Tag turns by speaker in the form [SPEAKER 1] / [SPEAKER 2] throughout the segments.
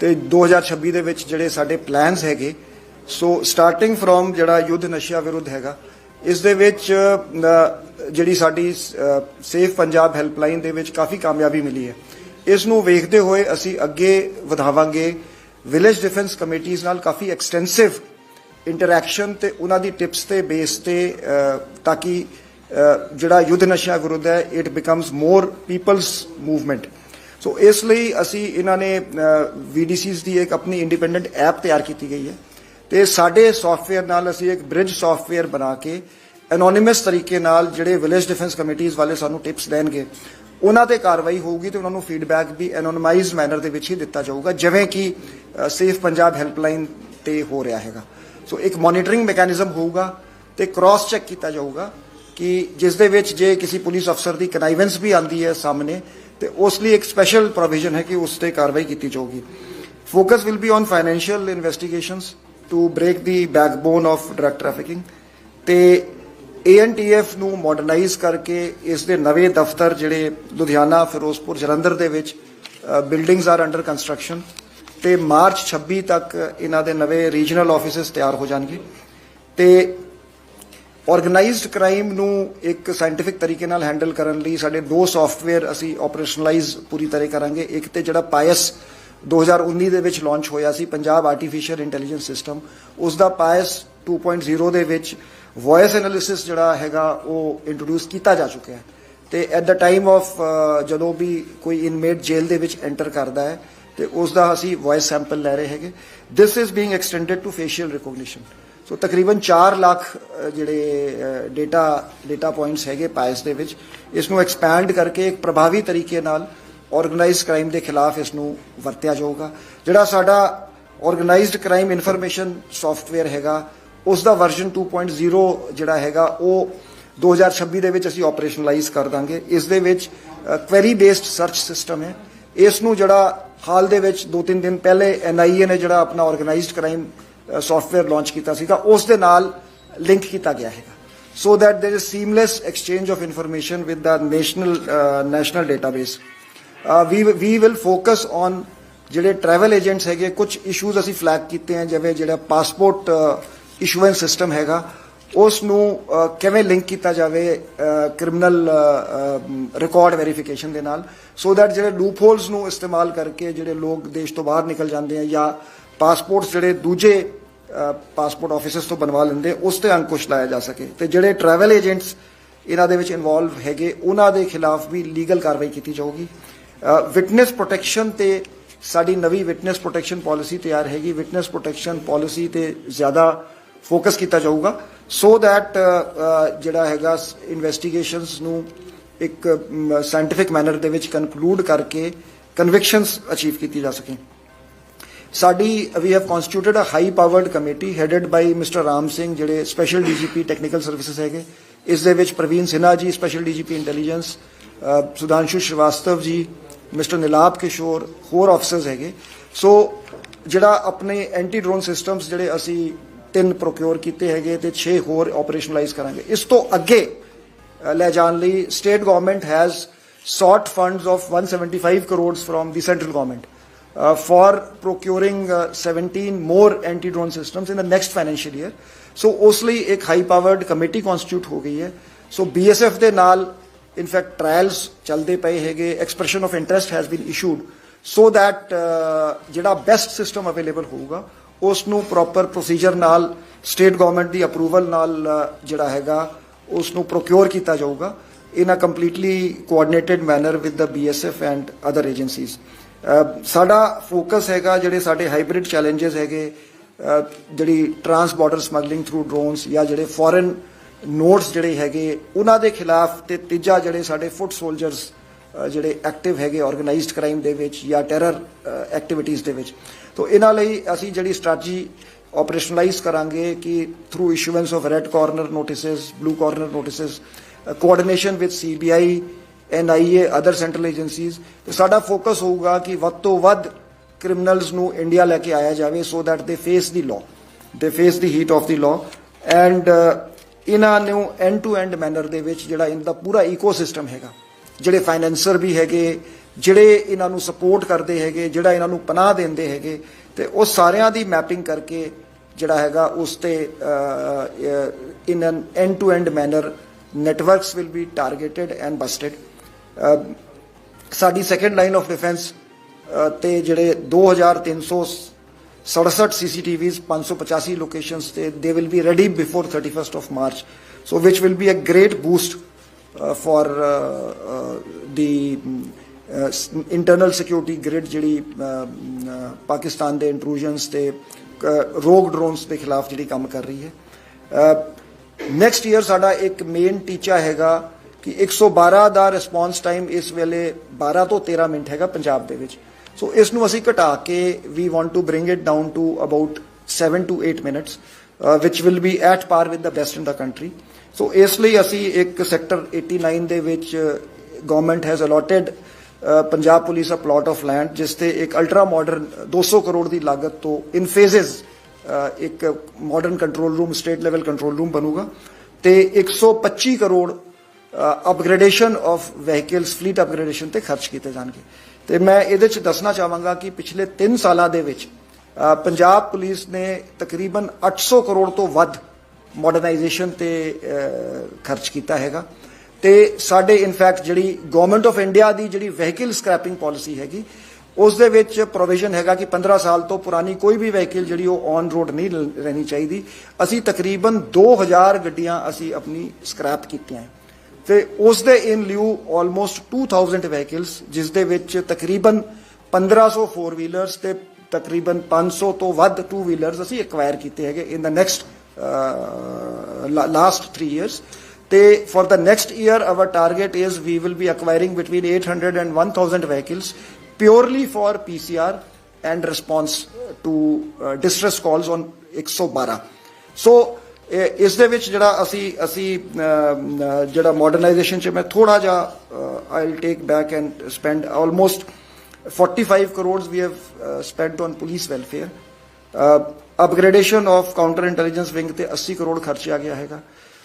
[SPEAKER 1] ਤੇ 2026 ਦੇ ਵਿੱਚ ਜਿਹੜੇ ਸਾਡੇ ਪਲਾਨਸ ਹੈਗੇ ਸੋ ਸਟਾਰਟਿੰਗ ਫਰੋਮ ਜਿਹੜਾ ਯੁੱਧ ਨਸ਼ਿਆਂ ਵਿਰੁੱਧ ਹੈਗਾ, ਇਸ ਦੇ ਵਿੱਚ ਜਿਹੜੀ ਸਾਡੀ ਸੇਫ ਪੰਜਾਬ ਹੈਲਪਲਾਈਨ ਦੇ ਵਿੱਚ ਕਾਫੀ ਕਾਮਯਾਬੀ ਮਿਲੀ ਹੈ। ਇਸ ਨੂੰ ਵੇਖਦੇ ਹੋਏ ਅਸੀਂ ਅੱਗੇ ਵਧਾਵਾਂਗੇ। ਵਿਲੇਜ ਡਿਫੈਂਸ ਕਮੇਟੀਆਂ ਨਾਲ ਕਾਫੀ ਐਕਸਟੈਂਸਿਵ ਇੰਟਰੈਕਸ਼ਨ ਤੇ ਉਹਨਾਂ ਦੀ ਟਿਪਸ ਤੇ ਬੇਸ ਤੇ ਤਾਂ ਕਿ ਜਿਹੜਾ ਯੁੱਧ ਨਸ਼ਿਆਂ ਵਿਰੁੱਧ ਹੈ it becomes more peoples movement so ਇਸ ਲਈ ਅਸੀਂ ਇਹਨਾਂ ਨੇ ਵੀਡੀਸੀਜ਼ ਦੀ ਇੱਕ ਆਪਣੀ ਇੰਡੀਪੈਂਡੈਂਟ ਐਪ ਤਿਆਰ ਕੀਤੀ ਗਈ ਹੈ। ਤੇ ਸਾਡੇ ਸੌਫਟਵੇਅਰ ਨਾਲ ਅਸੀਂ ਇੱਕ ਬ੍ਰਿਜ ਸੌਫਟਵੇਅਰ ਬਣਾ ਕੇ ਐਨੋਨਿਮਸ ਤਰੀਕੇ ਨਾਲ ਜਿਹੜੇ ਵਿਲੇਜ ਡਿਫੈਂਸ ਕਮੇਟੀਆਂ ਵਾਲੇ ਸਾਨੂੰ ਟਿਪਸ ਦੇਣਗੇ, ਉਹਨਾਂ ਤੇ ਕਾਰਵਾਈ ਹੋਊਗੀ ਤੇ ਉਹਨਾਂ ਨੂੰ ਫੀਡਬੈਕ ਵੀ ਐਨੋਨਮਾਈਜ਼ਡ ਮੈਨਰ ਦੇ ਵਿੱਚ ਹੀ ਦਿੱਤਾ ਜਾਊਗਾ, ਜਿਵੇਂ ਕਿ ਸੇਫ ਪੰਜਾਬ ਹੈਲਪਲਾਈਨ ਤੇ ਹੋ ਰਿਹਾ ਹੈਗਾ। ਸੋ ਇੱਕ ਮੋਨੀਟਰਿੰਗ ਮੈਕੈਨਿਜ਼ਮ ਹੋਊਗਾ ਤੇ ਕ੍ਰਾਸ ਚੈੱਕ ਕੀਤਾ ਜਾਊਗਾ ਕਿ ਜਿਸ ਦੇ ਵਿੱਚ ਜੇ ਕਿਸੇ ਪੁਲਿਸ ਅਫਸਰ ਦੀ ਕਨਾਈਵੈਂਸ ਵੀ ਆਂਦੀ ਹੈ ਸਾਹਮਣੇ ਤੇ ਉਸ ਲਈ ਇੱਕ ਸਪੈਸ਼ਲ ਪ੍ਰੋਵੀਜ਼ਨ ਹੈ ਕਿ ਉਸ ਤੇ ਕਾਰਵਾਈ ਕੀਤੀ ਜਾਊਗੀ। Focus will be on financial investigations to break the backbone of drug trafficking ਤੇ ਏਐਨਟੀਐਫ ਨੂੰ ਮਾਡਰਨਾਈਜ਼ ਕਰਕੇ ਇਸ ਦੇ ਨਵੇਂ ਦਫ਼ਤਰ ਜਿਹੜੇ ਲੁਧਿਆਣਾ, ਫਿਰੋਜ਼ਪੁਰ, ਜਲੰਧਰ ਦੇ ਵਿੱਚ ਬਿਲਡਿੰਗਸ ਆਰ ਅੰਡਰ ਕੰਸਟਰਕਸ਼ਨ ਤੇ ਮਾਰਚ 26 ਤੱਕ ਇਹਨਾਂ ਦੇ ਨਵੇਂ ਰੀਜਨਲ ਆਫਿਸਸ ਤਿਆਰ ਹੋ ਜਾਣਗੇ ਤੇ ਆਰਗੇਨਾਈਜ਼ਡ ਕ੍ਰਾਈਮ ਨੂੰ ਇੱਕ ਸਾਇੰਟਿਫਿਕ ਤਰੀਕੇ ਨਾਲ ਹੈਂਡਲ ਕਰਨ ਲਈ ਸਾਡੇ ਦੋ ਸੌਫਟਵੇਅਰ ਅਸੀਂ ਆਪਰੇਸ਼ਨਲਾਈਜ਼ ਪੂਰੀ ਤਰ੍ਹਾਂ ਕਰਾਂਗੇ। ਇੱਕ ਤੇ ਜਿਹੜਾ ਪਾਇਸ 2019 ਦੇ ਵਿੱਚ ਲਾਂਚ ਹੋਇਆ ਸੀ, ਪੰਜਾਬ ਆਰਟੀਫੀਸ਼ੀਅਲ ਇੰਟੈਲੀਜੈਂਸ ਸਿਸਟਮ ਉਸ ਦਾ ਪਾਇਸ 2.0 ਦੇ ਵਿੱਚ ਵੌਇਸ ਐਨਾਲਿਸਿਸ ਜਿਹੜਾ ਹੈਗਾ ਉਹ ਇੰਟਰੋਡਿਊਸ ਕੀਤਾ ਜਾ ਚੁੱਕਿਆ ਹੈ। ਤੇ ਐਟ ਦਾ ਟਾਈਮ ਆਫ ਜਦੋਂ ਵੀ ਕੋਈ ਇਨਮੇਟ ਜੇਲ੍ਹ ਦੇ ਵਿੱਚ ਐਂਟਰ ਕਰਦਾ ਹੈ, ਤੇ ਉਸ ਦਾ ਅਸੀਂ ਵੌਇਸ ਸੈਂਪਲ ਲੈ ਰਹੇ ਹੈਗੇ। This is being extended to facial recognition so ਤਕਰੀਬਨ 4 ਲੱਖ ਜਿਹੜੇ ਡੇਟਾ ਡੇਟਾ ਪੁਆਇੰਟਸ ਹੈਗੇ ਪਾਇਸ ਦੇ ਵਿੱਚ ਇਸ ਨੂੰ ਐਕਸਪੈਂਡ ਕਰਕੇ ਇੱਕ ਪ੍ਰਭਾਵੀ ਤਰੀਕੇ ਨਾਲ ਆਰਗੇਨਾਈਜ਼ਡ ਕ੍ਰਾਈਮ ਦੇ ਖਿਲਾਫ ਇਸ ਨੂੰ ਵਰਤਿਆ ਜਾਊਗਾ। ਜਿਹੜਾ ਸਾਡਾ ਆਰਗੇਨਾਈਜ਼ਡ ਕ੍ਰਾਈਮ ਇਨਫੋਰਮੇਸ਼ਨ ਸੌਫਟਵੇਅਰ ਹੈਗਾ, ਉਸ ਦਾ ਵਰਜ਼ਨ 2.0 ਜਿਹੜਾ ਹੈਗਾ, ਉਹ 2026 ਦੇ ਵਿੱਚ ਅਸੀਂ ਆਪਰੇਸ਼ਨਲਾਈਜ਼ ਕਰ ਦਾਂਗੇ। ਇਸ ਦੇ ਵਿੱਚ ਕੁਐਰੀ ਬੇਸਡ ਸਰਚ ਸਿਸਟਮ ਹੈ। ਇਸ ਨੂੰ ਜਿਹੜਾ ਹਾਲ ਦੇ ਵਿੱਚ 2-3 ਦਿਨ ਪਹਿਲੇ ਐਨਆਈਏ ਨੇ ਜਿਹੜਾ ਆਪਣਾ ਆਰਗੇਨਾਈਜ਼ਡ ਕ੍ਰਾਈਮ ਸੌਫਟਵੇਅਰ ਲਾਂਚ ਕੀਤਾ ਸੀਗਾ ਉਸ ਦੇ ਨਾਲ ਲਿੰਕ ਕੀਤਾ ਗਿਆ ਹੈਗਾ। So that there is seamless exchange of information with the national uh, national database. uh, we we will focus on ਜਿਹੜੇ ਟਰੈਵਲ ਏਜੰਟਸ ਹੈਗੇ ਕੁਝ ਇਸ਼ੂਜ਼ ਅਸੀਂ ਫਲੈਗ ਕੀਤੇ ਹਨ ਜਿਵੇਂ ਜਿਹੜਾ ਪਾਸਪੋਰਟ ਇਸ਼ੂਐਂਸ ਸਿਸਟਮ ਹੈਗਾ ਉਸ ਨੂੰ ਕਿਵੇਂ ਲਿੰਕ ਕੀਤਾ ਜਾਵੇ ਕ੍ਰਿਮੀਨਲ ਰਿਕਾਰਡ ਵੈਰੀਫਿਕੇਸ਼ਨ ਦੇ ਨਾਲ ਸੋ that ਜਿਹੜੇ ਲੂਪ ਹੋਲਸ ਨੂੰ ਇਸਤੇਮਾਲ ਕਰਕੇ ਜਿਹੜੇ ਲੋਕ ਦੇਸ਼ ਤੋਂ ਬਾਹਰ ਨਿਕਲ ਜਾਂਦੇ ਆ ਜਾਂ ਪਾਸਪੋਰਟਸ ਜਿਹੜੇ ਦੂਜੇ ਪਾਸਪੋਰਟ ਆਫਿਸਸ ਤੋਂ ਬਣਵਾ ਲੈਂਦੇ, ਉਸ ਤੇ ਅੰਕੁਸ਼ ਲਾਇਆ ਜਾ ਸਕੇ। ਤੇ ਜਿਹੜੇ ਟਰੈਵਲ ਏਜੰਟਸ ਇਹਨਾਂ ਦੇ ਵਿੱਚ ਇਨਵੋਲਵ ਹੈਗੇ, ਉਹਨਾਂ ਦੇ ਖਿਲਾਫ ਵੀ ਲੀਗਲ ਕਾਰਵਾਈ ਕੀਤੀ ਜਾਊਗੀ। ਵਿਟਨੈਸ ਪ੍ਰੋਟੈਕਸ਼ਨ ਤੇ ਸਾਡੀ ਨਵੀਂ ਵਿਟਨੈਸ ਪ੍ਰੋਟੈਕਸ਼ਨ ਪਾਲਿਸੀ ਤਿਆਰ ਹੈਗੀ। ਵਿਟਨੈਸ ਪ੍ਰੋਟੈਕਸ਼ਨ ਪਾਲਿਸੀ ਤੇ ਜ਼ਿਆਦਾ ਫੋਕਸ ਕੀਤਾ ਜਾਊਗਾ। ਸੋ that ਜਿਹੜਾ ਹੈਗਾ ਇਨਵੈਸਟੀਗੇਸ਼ਨਸ ਨੂੰ ਇੱਕ ਸਾਇੰਟਿਫਿਕ ਮੈਨਰ ਦੇ ਵਿੱਚ ਕਨਕਲੂਡ ਕਰਕੇ ਕਨਵਿਕਸ਼ਨਸ ਅਚੀਵ ਕੀਤੀ ਜਾ ਸਕੇ। ਸਾਡੀ we have constituted a high powered committee headed by Mr Ram Singh ਜਿਹੜੇ ਸਪੈਸ਼ਲ ਡੀਜੀਪੀ ਟੈਕਨੀਕਲ ਸਰਵਿਸਿਜ਼ ਹੈਗੇ। ਇਸ ਦੇ ਵਿੱਚ Praveen Sinha ji special DGP intelligence Sudhanshu Srivastava ji Mr Nilabh ਕਿਸ਼ੋਰ ਹੋਰ ਆਫਸਰਸ ਹੈਗੇ। ਸੋ ਜਿਹੜਾ ਆਪਣੇ ਐਂਟੀ ਡਰੋਨ ਸਿਸਟਮਸ ਜਿਹੜੇ ਅਸੀਂ ਤਿੰਨ ਪ੍ਰੋਕਿਉਰ ਕੀਤੇ ਹੈਗੇ ਤੇ 6 ਹੋਰ ਆਪਰੇਸ਼ਨਲਾਈਜ਼ ਕਰਾਂਗੇ। ਇਸ ਤੋਂ ਅੱਗੇ ਲੈ ਜਾਣ ਲਈ state government has sought funds of 175 crores from the central government uh, for procuring uh, 17 more anti-drone systems in the next financial year. So ਉਸ ਲਈ ਇੱਕ ਹਾਈ ਪਾਵਰਡ ਕਮੇਟੀ ਕਨਸਟੀਟਿਊਟ ਹੋ ਗਈ ਹੈ ਸੋ ਬੀਐਸਐਫ ਦੇ ਨਾਲ ਇਨਫੈਕਟ ਟ੍ਰਾਇਲਸ ਚੱਲਦੇ ਪਏ ਹੈਗੇ expression of interest has been issued so that ਜਿਹੜਾ ਬੈਸਟ ਸਿਸਟਮ ਅਵੇਲੇਬਲ ਹੋਊਗਾ ਉਸ ਨੂੰ ਪ੍ਰੋਪਰ ਪ੍ਰੋਸੀਜਰ ਨਾਲ ਸਟੇਟ ਗਵਰਨਮੈਂਟ ਦੀ ਅਪਰੂਵਲ ਨਾਲ ਜਿਹੜਾ ਹੈਗਾ ਉਸ ਨੂੰ ਪ੍ਰੋਕਿਉਰ ਕੀਤਾ ਜਾਊਗਾ in a completely coordinated manner with the BSF and other agencies ਸਾਡਾ ਫੋਕਸ ਹੈਗਾ ਜਿਹੜੇ ਸਾਡੇ ਹਾਈਬ੍ਰਿਡ ਚੈਲੰਜਸ ਹੈਗੇ ਜਿਹੜੀ trans border smuggling through drones ਜਾਂ ਜਿਹੜੇ ਫੋਰਨ ਨੋਟਸ ਜਿਹੜੇ ਹੈਗੇ, ਉਹਨਾਂ ਦੇ ਖਿਲਾਫ ਤੇ ਤੀਜਾ ਜਿਹੜੇ ਸਾਡੇ ਫੁੱਟ ਸੋਲਜਰਸ ਜਿਹੜੇ ਐਕਟਿਵ ਹੈਗੇ ਆਰਗੇਨਾਈਜ਼ਡ ਕ੍ਰਾਈਮ ਦੇ ਵਿੱਚ ਜਾਂ ਟੈਰਰ ਐਕਟੀਵਿਟੀਜ਼ ਦੇ ਵਿੱਚ। ਤੋਂ ਇਹਨਾਂ ਲਈ ਅਸੀਂ ਜਿਹੜੀ ਸਟ੍ਰੈਟਜੀ ਆਪਰੇਸ਼ਨਲਾਈਜ਼ ਕਰਾਂਗੇ ਕਿ through issuance of red corner notices blue corner notices coordination with CBI NIA other central agencies ਤੇ ਸਾਡਾ ਫੋਕਸ ਹੋਊਗਾ ਕਿ ਵੱਧ ਤੋਂ ਵੱਧ ਕ੍ਰਿਮੀਨਲਸ ਨੂੰ ਇੰਡੀਆ ਲੈ ਕੇ ਆਇਆ ਜਾਵੇ so that they face the law they face the heat of the law and ਇਹਨਾਂ ਨੂੰ ਐਂਡ ਟੂ ਐਂਡ ਮੈਨਰ ਦੇ ਵਿੱਚ ਜਿਹੜਾ ਇਹਨਾਂ ਦਾ ਪੂਰਾ ਇਕੋਸਿਸਟਮ ਹੈਗਾ, ਜਿਹੜੇ ਫਾਈਨੈਂਸਰ ਵੀ ਹੈਗੇ, ਜਿਹੜੇ ਇਹਨਾਂ ਨੂੰ ਸਪੋਰਟ ਕਰਦੇ ਹੈਗੇ, ਜਿਹੜਾ ਇਹਨਾਂ ਨੂੰ ਪਨਾਹ ਦਿੰਦੇ ਹੈਗੇ, ਤੇ ਉਹ ਸਾਰਿਆਂ ਦੀ ਮੈਪਿੰਗ ਕਰਕੇ ਜਿਹੜਾ ਹੈਗਾ ਉਸ ਤੇ in an end to end manner networks will be targeted and busted ਸਾਡੀ ਸੈਕੰਡ ਲਾਈਨ ਆਫ ਡਿਫੈਂਸ ਤੇ ਜਿਹੜੇ 2367 ਸੀਸੀਟੀਵੀਜ਼ 585 ਲੋਕੇਸ਼ਨਸ ਤੇ they will be ready before 31st of March so which will be a great boost for the internal security grid ਜਿਹੜੀ uh, ਅਹ, ਪਾਕਿਸਤਾਨ ਦੇ ਇੰਟਰੂਜਨਸ ਤੇ ਰੋਗ drones ਦੇ ਖਿਲਾਫ ਜਿਹੜੀ ਕੰਮ ਕਰ ਰਹੀ ਹੈ। ਨੈਕਸਟ ਈਅਰ ਸਾਡਾ ਇੱਕ ਮੇਨ ਟੀਚਾ ਹੈਗਾ ਕਿ 112 ਦਾ ਰਿਸਪੌਂਸ ਟਾਈਮ ਇਸ ਵੇਲੇ 12 ਤੋਂ 13 ਮਿੰਟ ਹੈਗਾ ਪੰਜਾਬ ਦੇ ਵਿੱਚ। ਸੋ ਇਸ ਨੂੰ ਅਸੀਂ ਘਟਾ ਕੇ we want to bring it down to about 7 to 8 minutes which will be at par with the best in the country. So ਇਸ ਲਈ ਅਸੀਂ ਇੱਕ ਸੈਕਟਰ 89 ਦੇ ਵਿੱਚ government has allotted Punjab police a plot of land ਜਿਸ ਤੇ ਇੱਕ ultra modern 200 crore ਦੀ ਲਾਗਤ ਤੋਂ ਇਨ ਫੇਜ਼ਸ ਇੱਕ modern control room state level control room ਬਣੂਗਾ। ਤੇ 125 crore upgradation of vehicles fleet upgradation ਤੇ ਖਰਚ ਕੀਤੇ ਜਾਣਗੇ। ਤੇ ਮੈਂ ਇਹਦੇ ਚ ਦੱਸਣਾ ਚਾਹਾਂਗਾ ਕਿ ਪਿਛਲੇ 3 ਸਾਲਾਂ ਦੇ ਵਿੱਚ ਪੰਜਾਬ ਪੁਲਿਸ ਨੇ ਤਕਰੀਬਨ 800 ਕਰੋੜ ਤੋਂ ਵੱਧ ਮਾਡਰਨਾਈਜੇਸ਼ਨ ਤੇ ਖਰਚ ਕੀਤਾ ਹੈਗਾ। ਤੇ ਸਾਡੇ ਇਨਫੈਕਟ ਜਿਹੜੀ ਗਵਰਨਮੈਂਟ ਆਫ ਇੰਡੀਆ ਦੀ ਜਿਹੜੀ ਵਹੀਕਲ ਸਕ੍ਰੈਪਿੰਗ ਪਾਲਿਸੀ ਹੈਗੀ, ਉਸ ਦੇ ਵਿੱਚ ਪ੍ਰੋਵੀਜ਼ਨ ਹੈਗਾ ਕਿ 15 ਸਾਲ ਤੋਂ ਪੁਰਾਣੀ ਕੋਈ ਵੀ ਵਹੀਕਲ ਜਿਹੜੀ ਉਹ ਔਨ ਰੋਡ ਨਹੀਂ ਰਹਿਣੀ ਚਾਹੀਦੀ। ਅਸੀਂ ਤਕਰੀਬਨ 2000 ਗੱਡੀਆਂ ਅਸੀਂ ਆਪਣੀ ਸਕ੍ਰੈਪ ਕੀਤੀਆਂ ਹੈ। ਤੇ ਉਸ ਦੇ ਇਨ ਲਿਊ ਆਲਮੋਸਟ 2000 ਵਹੀਕਲਸ ਜਿਸ ਦੇ ਵਿੱਚ ਤਕਰੀਬਨ 1500 4 ਵੀਲਰਸ ਤੇ ਤਕਰੀਬਨ 500 ਤੋਂ ਵੱਧ 2 ਵੀਲਰਸ ਅਸੀਂ ਐਕਵਾਇਰ ਕੀਤੇ ਹੈਗੇ in the next last 3 years ਤੇ for the next year our target is we will be acquiring between 800 and 1000 vehicles purely for PCR and response to distress calls on 112 so ਇਹ- ਇਸ ਦੇ ਵਿੱਚ ਜਿਹੜਾ ਅਸੀਂ ਅਸੀਂ ਜਿਹੜਾ ਮਾਡਰਨਾਈਜੇਸ਼ਨ ਚ ਮੈਂ ਥੋੜਾ ਜਿਹਾ I will take back and spend almost 45 crores we have spent on police welfare upgradation of counter intelligence wing ਤੇ 80 ਕਰੋੜ ਖਰਚਿਆ ਗਿਆ ਹੈਗਾ।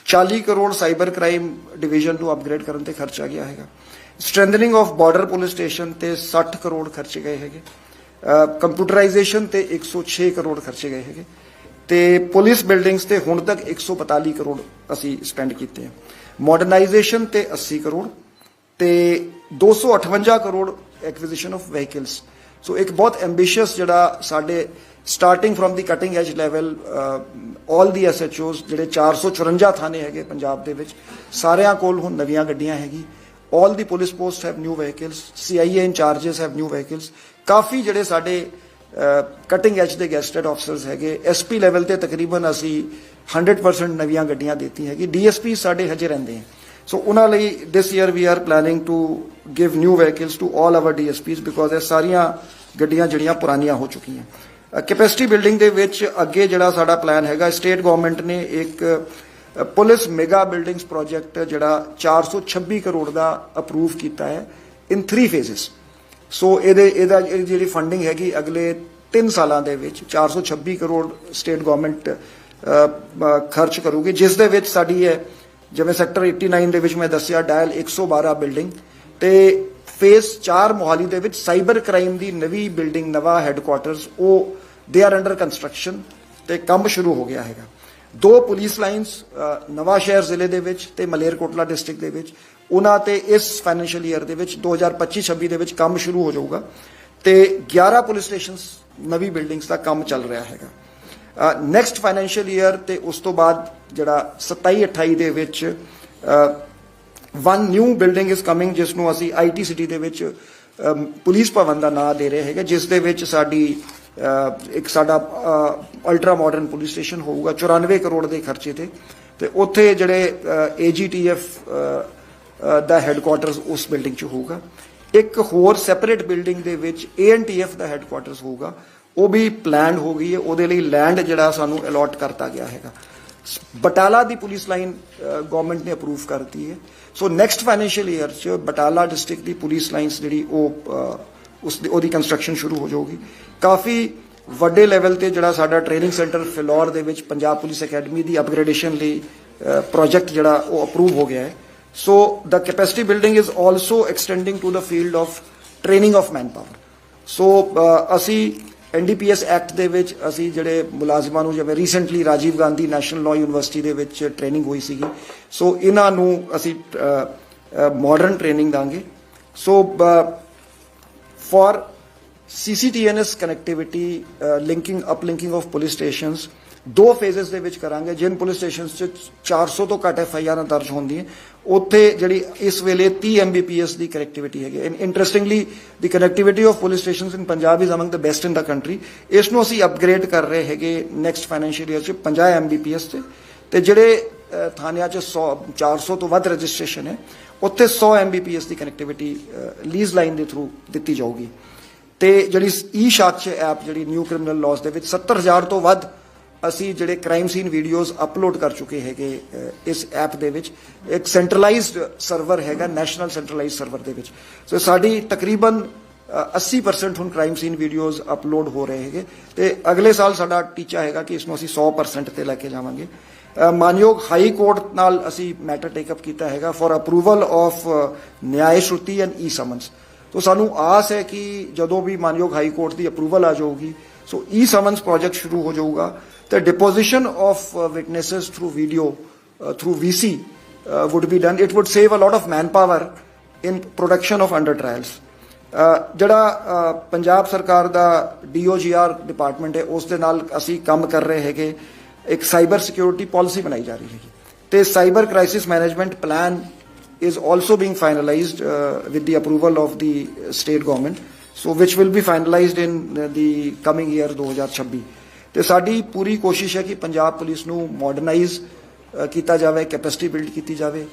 [SPEAKER 1] 40 ਕਰੋੜ ਸਾਈਬਰ ਕ੍ਰਾਈਮ ਡਿਵੀਜ਼ਨ ਨੂੰ ਅਪਗ੍ਰੇਡ ਕਰਨ ਤੇ ਖਰਚਿਆ ਗਿਆ ਹੈਗਾ। Strengthening of border police station ਤੇ 60 ਕਰੋੜ ਖਰਚੇ ਗਏ ਹੈਗੇ। ਕੰਪਿਊਟਰਾਈਜੇਸ਼ਨ ਤੇ 106 ਕਰੋੜ ਖਰਚੇ ਗਏ ਹੈਗੇ। ਤੇ ਪੁਲਿਸ ਬਿਲਡਿੰਗਸ ਤੇ ਹੁਣ ਤੱਕ 145 ਕਰੋੜ ਅਸੀਂ ਸਪੈਂਡ ਕੀਤੇ ਆ। ਮਾਡਰਨਾਈਜੇਸ਼ਨ ਤੇ 80 ਕਰੋੜ ਤੇ 258 crore acquisition of vehicles so ਇੱਕ ਬਹੁਤ ਐਂਬੀਸ਼ੀਅਸ ਜਿਹੜਾ ਸਾਡੇ starting from the cutting edge level all the SHOs ਜਿਹੜੇ 454 ਥਾਣੇ ਹੈਗੇ ਪੰਜਾਬ ਦੇ ਵਿੱਚ, ਸਾਰਿਆਂ ਕੋਲ ਹੁਣ ਨਵੀਆਂ ਗੱਡੀਆਂ ਹੈਗੀ। All the police post have new vehicles CIA in charges have new vehicles ਕਾਫੀ ਜਿਹੜੇ ਸਾਡੇ ਕਟਿੰਗ ਐਜ ਦੇ ਗੈਸਟਡ ਆਫਸਰਸ ਹੈਗੇ। ਐਸਪੀ ਲੈਵਲ ਤੇ ਤਕਰੀਬਨ ਅਸੀਂ 100% ਨਵੀਆਂ ਗੱਡੀਆਂ ਦਿੱਤੀ ਹੈਗੀ ਡੀਐਸਪੀ ਸਾਡੇ ਹਜੇ ਰਹਿੰਦੇ ਹੈ ਸੋ ਉਹਨਾਂ ਲਈ this year we are planning to give new vehicles to 올 our DSPs because ਇਹ ਸਾਰੀਆਂ ਗੱਡੀਆਂ ਜਿਹੜੀਆਂ ਪੁਰਾਣੀਆਂ ਹੋ ਚੁੱਕੀਆਂ। ਕੈਪੈਸਿਟੀ ਬਿਲਡਿੰਗ ਦੇ ਵਿੱਚ ਅੱਗੇ ਜਿਹੜਾ ਸਾਡਾ ਪਲਾਨ ਹੈਗਾ ਸਟੇਟ ਗਵਰਨਮੈਂਟ ਨੇ ਇੱਕ ਪੁਲਿਸ ਮੈਗਾ ਬਿਲਡਿੰਗਸ ਪ੍ਰੋਜੈਕਟ ਜਿਹੜਾ 426 ਕਰੋੜ ਦਾ ਅਪਰੂਵ ਕੀਤਾ ਹੈ। ਇਨ 3 ਫੇਜ਼ਸ ਸੋ ਇਹਦੇ, ਇਹਦਾ ਇਹ ਜਿਹੜੀ ਫੰਡਿੰਗ ਹੈਗੀ ਅਗਲੇ 3 ਸਾਲਾਂ ਦੇ ਵਿੱਚ 426 ਕਰੋੜ ਸਟੇਟ ਗਵਰਨਮੈਂਟ ਖਰਚ ਕਰੂਗੀ। ਜਿਸ ਦੇ ਵਿੱਚ ਸਾਡੀ ਹੈ ਜਿਵੇਂ ਸੈਕਟਰ 89 ਦੇ ਵਿੱਚ ਮੈਂ ਦੱਸਿਆ ਡਾਇਲ 112 ਬਿਲਡਿੰਗ ਤੇ ਫੇਸ 4 ਮੋਹਾਲੀ ਦੇ ਵਿੱਚ ਸਾਈਬਰ ਕ੍ਰਾਈਮ ਦੀ ਨਵੀਂ ਬਿਲਡਿੰਗ ਨਵਾਂ ਹੈੱਡਕੁਆਟਰਸ ਉਹ ਦੇ ਆਰ ਅੰਡਰ ਕੰਸਟਰਕਸ਼ਨ ਤੇ ਕੰਮ ਸ਼ੁਰੂ ਹੋ ਗਿਆ ਹੈਗਾ। ਦੋ ਪੁਲਿਸ ਲਾਈਨਸ ਨਵਾਂ ਸ਼ਹਿਰ ਜ਼ਿਲ੍ਹੇ ਦੇ ਵਿੱਚ ਤੇ ਮਲੇਰਕੋਟਲਾ ਡਿਸਟ੍ਰਿਕਟ ਦੇ ਵਿੱਚ। ਉਹਨਾਂ ਤੇ ਇਸ ਫਾਈਨੈਂਸ਼ੀਅਲ ਈਅਰ ਦੇ ਵਿੱਚ 2025-26 ਦੇ ਵਿੱਚ ਕੰਮ ਸ਼ੁਰੂ ਹੋ ਜਾਊਗਾ ਤੇ 11 ਪੁਲਿਸ ਸਟੇਸ਼ਨਸ, ਨਵੀਂ ਬਿਲਡਿੰਗਸ ਦਾ ਕੰਮ ਚੱਲ ਰਿਹਾ ਹੈਗਾ। ਨੈਕਸਟ ਫਾਈਨੈਂਸ਼ੀਅਲ ਈਅਰ ਤੇ ਉਸ ਤੋਂ ਬਾਅਦ ਜਿਹੜਾ 27 28 ਦੇ ਵਿੱਚ one new building is coming ਜਿਸ ਨੂੰ ਅਸੀਂ ਆਈਟੀ ਸਿਟੀ ਦੇ ਵਿੱਚ ਪੁਲਿਸ ਭਵਨ ਦਾ ਨਾਮ ਦੇ ਰਹੇ ਹੈਗੇ, ਜਿਸ ਦੇ ਵਿੱਚ ਸਾਡੀ ਇੱਕ ਸਾਡਾ ਅਲਟਰਾ ਮਾਡਰਨ ਪੁਲਿਸ ਸਟੇਸ਼ਨ ਹੋਊਗਾ 94 ਕਰੋੜ ਦੇ ਖਰਚੇ ਤੇ। ਤੇ ਉੱਥੇ ਜਿਹੜੇ ਏਜੀਟੀਐਫ ਦਾ ਹੈੱਡਕੁਆਟਰਸ ਉਸ ਬਿਲਡਿੰਗ 'ਚ ਹੋਊਗਾ। ਇੱਕ ਹੋਰ ਸੈਪਰੇਟ ਬਿਲਡਿੰਗ ਦੇ ਵਿੱਚ ਏਐਨਟੀਐਫ ਦਾ ਹੈੱਡਕੁਆਟਰਸ ਹੋਊਗਾ। ਉਹ ਵੀ ਪਲਾਨ ਹੋ ਗਈ ਹੈ। ਉਹਦੇ ਲਈ ਲੈਂਡ ਜਿਹੜਾ ਸਾਨੂੰ ਅਲਾਟ ਕਰਤਾ ਗਿਆ ਹੈਗਾ। ਬਟਾਲਾ ਦੀ ਪੁਲਿਸ ਲਾਈਨ ਗਵਰਨਮੈਂਟ ਨੇ ਅਪਰੂਵ ਕਰਤੀ ਹੈ। ਸੋ ਨੈਕਸਟ ਫਾਈਨੈਂਸ਼ੀਅਲ ਈਅਰ ਚ ਬਟਾਲਾ ਡਿਸਟ੍ਰਿਕਟ ਦੀ ਪੁਲਿਸ ਲਾਈਨਸ ਜਿਹੜੀ ਉਹ ਅ, ਉਸ ਦੀ ਉਹਦੀ ਕੰਸਟਰਕਸ਼ਨ ਸ਼ੁਰੂ ਹੋ ਜਾਊਗੀ। ਕਾਫੀ ਵੱਡੇ ਲੈਵਲ ਤੇ ਜਿਹੜਾ ਸਾਡਾ ਟ੍ਰੇਨਿੰਗ ਸੈਂਟਰ ਫਿਲੌਰ ਦੇ ਵਿੱਚ ਪੰਜਾਬ ਪੁਲਿਸ ਅਕੈਡਮੀ ਦੀ ਅਪਗ੍ਰੇਡੇਸ਼ਨ ਲਈ ਪ੍ਰੋਜੈਕਟ ਜਿਹੜਾ ਉਹ ਅਪਰੂਵ ਹੋ ਗਿਆ ਹੈ। So the capacity building is also extending to the field of training of manpower so uh, ਅਸੀਂ ਐਨਡੀਪੀਐਸ ਐਕਟ ਦੇ ਵਿੱਚ ਅਸੀਂ ਜਿਹੜੇ ਮੁਲਾਜ਼ਮਾਂ ਨੂੰ ਜਿਵੇਂ recently Rajiv Gandhi national law university ਦੇ ਵਿੱਚ ਟ੍ਰੇਨਿੰਗ ਹੋਈ ਸੀਗੀ। ਸੋ ਇਹਨਾਂ ਨੂੰ ਅਸੀਂ ਮਾਡਰਨ ਟ੍ਰੇਨਿੰਗ ਦਾਂਗੇ। So for CCTNS connectivity linking uplinking of police stations ਦੋ ਫੇਜ਼ਸ ਦੇ ਵਿੱਚ ਕਰਾਂਗੇ, ਜਿਨ ਪੁਲਿਸ ਸਟੇਸ਼ਨਸ 'ਚ 400 ਤੋਂ ਘੱਟ ਐਫ ਆਈ ਆਰਾਂ ਦਰਜ ਹੁੰਦੀਆਂ ਉੱਥੇ ਜਿਹੜੀ ਇਸ ਵੇਲੇ 30 Mbps ਦੀ ਕਨੈਕਟੀਵਿਟੀ ਹੈਗੀ in interestingly the connectivity of police stations in Punjab is among the best in the country ਇਸ ਨੂੰ ਅਸੀਂ ਅਪਗ੍ਰੇਡ ਕਰ ਰਹੇ ਹੈਗੇ ਨੈਕਸਟ ਫਾਈਨੈਂਸ਼ੀਅਲ ਈਅਰ 'ਚ 50 Mbps ਤੇ। ਤੇ ਜਿਹੜੇ ਥਾਣਿਆਂ 'ਚ 100 400 ਤੋਂ ਵੱਧ ਰਜਿਸਟ੍ਰੇਸ਼ਨ ਹੈ, ਉੱਥੇ 100 Mbps ਦੀ ਕਨੈਕਟੀਵਿਟੀ ਲੀਜ਼ ਲਾਈਨ ਦੇ ਥਰੂ ਦਿੱਤੀ ਜਾਊਗੀ। ਤੇ ਜਿਹੜੀ ਈ ਸਾਕਸ਼ ਐਪ, ਜਿਹੜੀ ਨਿਊ ਕ੍ਰਿਮੀਨਲ ਲਾਜ਼ ਦੇ ਵਿੱਚ 70000 ਤੋਂ ਵੱਧ ਅਸੀਂ ਜਿਹੜੇ ਕ੍ਰਾਈਮ ਸੀਨ ਵੀਡੀਓਜ਼ ਅਪਲੋਡ ਕਰ ਚੁੱਕੇ ਹੈਗੇ ਇਸ ਐਪ ਦੇ ਵਿੱਚ ਇੱਕ ਸੈਂਟਰਲਾਈਜ਼ਡ ਸਰਵਰ ਹੈਗਾ ਨੈਸ਼ਨਲ ਸੈਂਟਰਲਾਈਜ਼ਡ ਸਰਵਰ ਦੇ ਵਿੱਚ। ਸੋ ਸਾਡੀ ਤਕਰੀਬਨ ਅ, 80% ਹੁਣ ਕ੍ਰਾਈਮ ਸੀਨ ਵੀਡੀਓਜ਼ ਅਪਲੋਡ ਹੋ ਰਹੇ ਹੈਗੇ ਤੇ ਅਗਲੇ ਸਾਲ ਸਾਡਾ ਟੀਚਾ ਹੈਗਾ ਕਿ ਇਸ ਨੂੰ ਅਸੀਂ 100% ਤੇ ਲੈ ਕੇ ਜਾਵਾਂਗੇ। ਮਾਨਯੋਗ ਹਾਈ ਕੋਰਟ ਨਾਲ ਅਸੀਂ ਮੈਟਰ ਟੇਕ ਅਪ ਕੀਤਾ ਹੈਗਾ for approval of Nyaya Shruti and e summons ਤੋ ਸਾਨੂੰ ਆਸ ਹੈ ਕਿ ਜਦੋਂ ਵੀ ਮਾਨਯੋਗ ਹਾਈ ਕੋਰਟ ਦੀ ਅਪਰੂਵਲ ਆ ਜਾਊਗੀ ਸੋ ਈ ਸਮਨਸ ਪ੍ਰੋਜੈਕਟ ਸ਼ੁਰੂ ਹੋ ਜਾਊਗਾ ਤੇ deposition of witnesses through video through VC would be done it would save a lot of manpower in production of under trials ਅ, ਜਿਹੜਾ ਅ, ਪੰਜਾਬ ਸਰਕਾਰ ਦਾ ਡੀਓਜੀਆਰ ਡਿਪਾਰਟਮੈਂਟ ਹੈ ਉਸ ਦੇ ਨਾਲ ਅਸੀਂ ਕੰਮ ਕਰ ਰਹੇ ਹੈਗੇ ਇੱਕ ਸਾਈਬਰ ਸਿਕਿਉਰਿਟੀ ਪਾਲਿਸੀ ਬਣਾਈ ਜਾ ਰਹੀ ਹੈਗੀ ਤੇ cyber crisis management plan is also being finalized uh, with the approval of the state government so which will be finalized in uh, the coming year 2026 ਤੇ ਸਾਡੀ ਪੂਰੀ ਕੋਸ਼ਿਸ਼ ਹੈ ਕਿ ਪੰਜਾਬ ਪੁਲਿਸ ਨੂੰ ਮਾਡਰਨਾਈਜ਼ ਕੀਤਾ ਜਾਵੇ ਕੈਪੈਸਿਟੀ ਬਿਲਡ ਕੀਤੀ ਜਾਵੇ।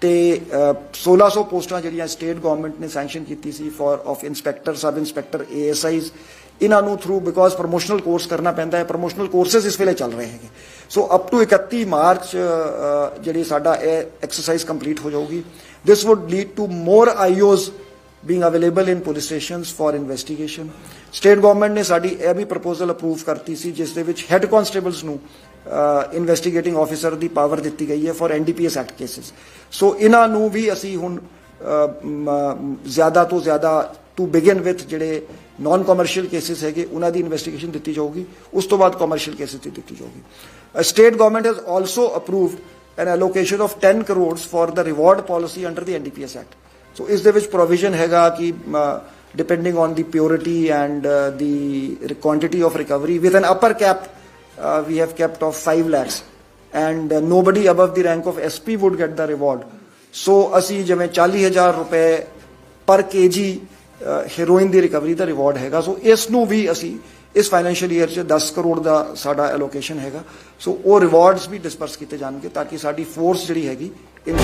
[SPEAKER 1] ਤੇ ਅ, 1600 ਪੋਸਟਾਂ ਜਿਹੜੀਆਂ ਸਟੇਟ ਗਵਰਨਮੈਂਟ ਨੇ ਸੈਂਕਸ਼ਨ ਕੀਤੀ ਸੀ for of inspector sub inspector ASIs ਇਹਨਾਂ ਨੂੰ ਥਰੂ ਬਿਕੋਜ਼ ਪ੍ਰੋਮੋਸ਼ਨਲ ਕੋਰਸ ਕਰਨਾ ਪੈਂਦਾ ਹੈ। ਪ੍ਰੋਮੋਸ਼ਨਲ ਕੋਰਸਸ ਇਸ ਵੇਲੇ ਚੱਲ ਰਹੇ ਹੈਗੇ। ਸੋ ਅਪ ਟੂ 31 ਮਾਰਚ ਜਿਹੜੀ ਸਾਡਾ ਇਹ ਐਕਸਰਸਾਈਜ਼ ਕੰਪਲੀਟ ਹੋ ਜਾਊਗੀ। This would lead to more IOs being available in police stations for investigation state government ਨੇ ਸਾਡੀ ਇਹ ਵੀ ਪ੍ਰਪੋਜ਼ਲ ਅਪਰੂਵ ਕਰਤੀ ਸੀ, ਜਿਸ ਦੇ ਵਿੱਚ ਹੈੱਡ ਕਨਸਟੇਬਲਸ ਨੂੰ ਇਨਵੈਸਟੀਗੇਟਿੰਗ ਆਫੀਸਰ ਦੀ ਪਾਵਰ ਦਿੱਤੀ ਗਈ ਹੈ for NDPS act cases so ਇਹਨਾਂ ਨੂੰ ਵੀ ਅਸੀਂ ਹੁਣ ਜ਼ਿਆਦਾ ਤੋਂ ਜ਼ਿਆਦਾ ਟੂ ਬਿਗਨ ਵਿਦ ਜਿਹੜੇ ਨਾਨ ਕਮਰਸ਼ੀਅਲ ਕੇਸਸ ਹੈਗੇ, ਉਹਨਾਂ ਦੀ ਇਨਵੈਸਟੀਗੇਸ਼ਨ ਦਿੱਤੀ ਜਾਊਗੀ, ਉਸ ਤੋਂ ਬਾਅਦ ਕਮਰਸ਼ੀਅਲ ਕੇਸਸ ਦੀ ਦਿੱਤੀ ਜਾਊਗੀ। State government has also approved an allocation of 10 crores for the reward policy under the NDPS act so ਇਸ ਦੇ ਵਿੱਚ ਪ੍ਰੋਵੀਜ਼ਨ ਹੈਗਾ ਕਿ depending on the purity and uh, the quantity of recovery with an upper cap uh, we have kept of 5 lakhs and uh, nobody above the rank of SP would get the reward. So ਅਸੀਂ ਜਿਵੇਂ 40000 ਰੁਪਏ per KG heroin ਦੀ recovery ਦਾ reward ਹੈਗਾ so ਇਸ ਨੂੰ ਵੀ ਅਸੀਂ ਇਸ ਫਾਈਨੈਂਸ਼ੀਅਲ ਈਅਰ 'ਚ 10 ਕਰੋੜ ਦਾ ਸਾਡਾ ਐਲੋਕੇਸ਼ਨ ਹੈਗਾ ਸੋ ਉਹ ਰਿਵਾਰਡਸ ਵੀ ਡਿਸਪਰਸ ਕੀਤੇ ਜਾਣਗੇ ਤਾਂ ਕਿ ਸਾਡੀ ਫੋਰਸ ਜਿਹੜੀ ਹੈਗੀ ਇਨ